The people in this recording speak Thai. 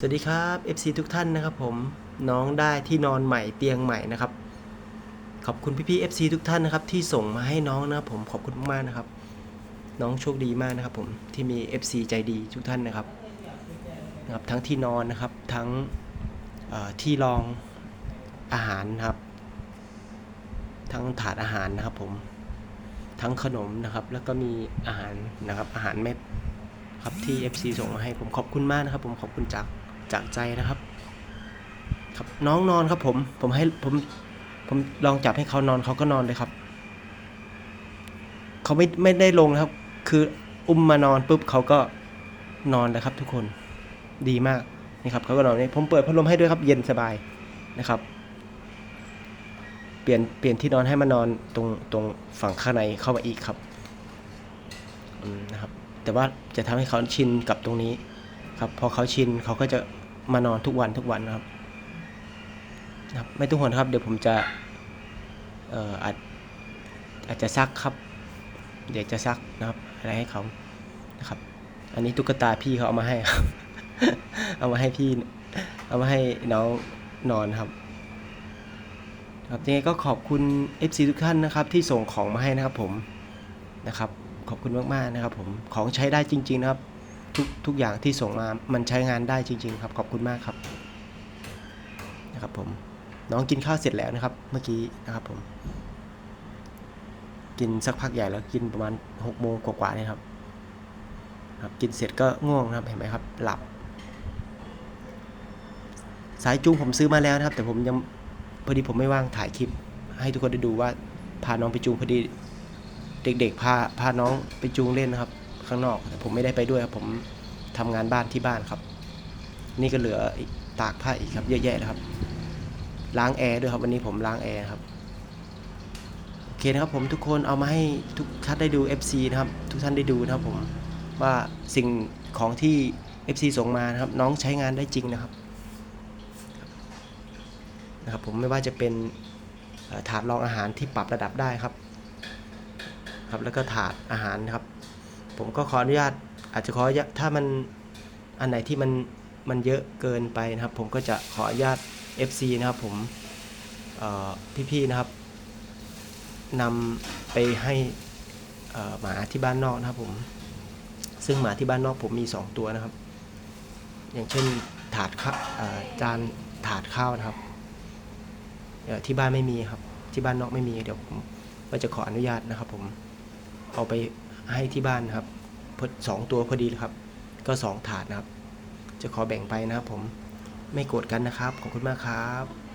สวัสดีครับ FC ทุกท่านนะครับผมน้องได้ที่นอนใหม่เตียงใหม่นะครับ ขอบคุณพี่ๆ FC ทุกท่านนะครับ ที่ส่งมาให้น้องนะครับผมขอบคุณมากนะครับ น้องโชคดีมากนะครับ ผมที่มี FC ใจดีทุกท่านนะครับนะครับ ทั้งที่นอนนะครับทั้งที่รองอาหารนะครับ ทั้งถาดอาหารนะครับ ผมทั้งขนมนะครับ แล้วก็มีอาหารนะครับอาหารเม็ดครับที่ FC ส่งมาให้ผมขอบคุณมากนะครับ ผมขอบคุณจาก จากใจนะครับ ครับน้องนอนครับผม ผมให้ผมผมลองจับให้เขานอนเขาก็นอนเลยครับ เขาไม่ไม่ได้ลงนะครับ คืออุ้มมานอนปุ๊บเขาก็นอนเลยครับ ทุกคนดีมากนี่ครับเขาก็นอนนี่ผมเปิดพัดลมให้ด้วยครับ เย็นสบายนะครับ เปลี่ยนเปลี่ยนที่นอนให้มานอนตรงตรงฝั่งข้างในเข้ามาอีกครับนะครับ แต่ว่าจะทำให้เขาชินกับตรงนี้ ครับพอเขาชินเขาก็จะมานอนทุกวันทุกวันนะครับนะครับไม่ต้องห่วงนครับ เดี๋ยวผมจะเอ่ออาจอาจจะซักครับ เดี๋ยวจะซักนะครับ อะไรให้เขานะครับ อันนี้ตุ๊กตาพี่เขาเอามาให้ครับ เอามาให้พี่เอามาให้น้องนอนครับครับยังไงก็ขอบคุณ FC ทุกท่านนะครับ ที่ส่งของมาให้นะครับผมนะครับ ขอบคุณมากๆนะครับผมของใช้ได้จริง ๆ นะครับ ทุกทุกอย่างที่ส่งมา มันใช้งานได้จริง ๆ ครับ ขอบคุณมากครับ นะครับผม น้องกินข้าวเสร็จแล้วนะครับ เมื่อกี้นะครับผม กินสักพักใหญ่แล้วกินประมาณหกโมงกว่าๆเนี่ยครับ ครับ กินเสร็จก็ง่วงนะครับ เห็นไหมครับ หลับ สายจูงผมซื้อมาแล้วนะครับ แต่ผมยังพอดีผมไม่ว่างถ่ายคลิป ให้ทุกคนได้ดูว่าพาน้องไปจูงพอดี เด็กๆพาพาน้องไปจูงเล่นนะครับ ข้างนอกแต่ผมไม่ได้ไปด้วยครับผมทำงานบ้านที่บ้านครับ นี่ก็เหลือตากผ้าอีกครับ เยอะแยะเลยครับ ล้างแอร์ด้วยครับ วันนี้ผมล้างแอร์ครับโอเคนะครับผมทุกคนเอามาให้ทุกท่านได้ดู FC นะครับ ทุกท่านได้ดูนะครับผมว่าสิ่งของที่ FC ส่งมานะครับ น้องใช้งานได้จริงนะครับนะครับ ผมไม่ว่าจะเป็นถาดรองอาหารที่ปรับระดับได้ครับครับแล้วก็ถาดอาหารครับ ผมก็ขออนุญาต อาจจะขอถ้ามันอันไหนที่มันมันเยอะเกินไปนะครับ ผมก็จะขออนุญาต FC นะครับผมพี่ๆนะครับนำไปให้หมาที่บ้านนอกนะครับผมซึ่งหมาที่บ้านนอกผมมี 2 ตัวนะครับ อย่างเช่นถาดข้าวจานถาดข้าวนะครับที่บ้านไม่มีครับ ที่บ้านนอกไม่มีเดี๋ยวผมก็จะขออนุญาตนะครับผมเอาไป ให้ที่บ้านนะครับพอสองตัวพอดีครับ ก็สองถาดนะครับ จะขอแบ่งไปนะครับผมไม่โกรธกันนะครับ ขอบคุณมากครับ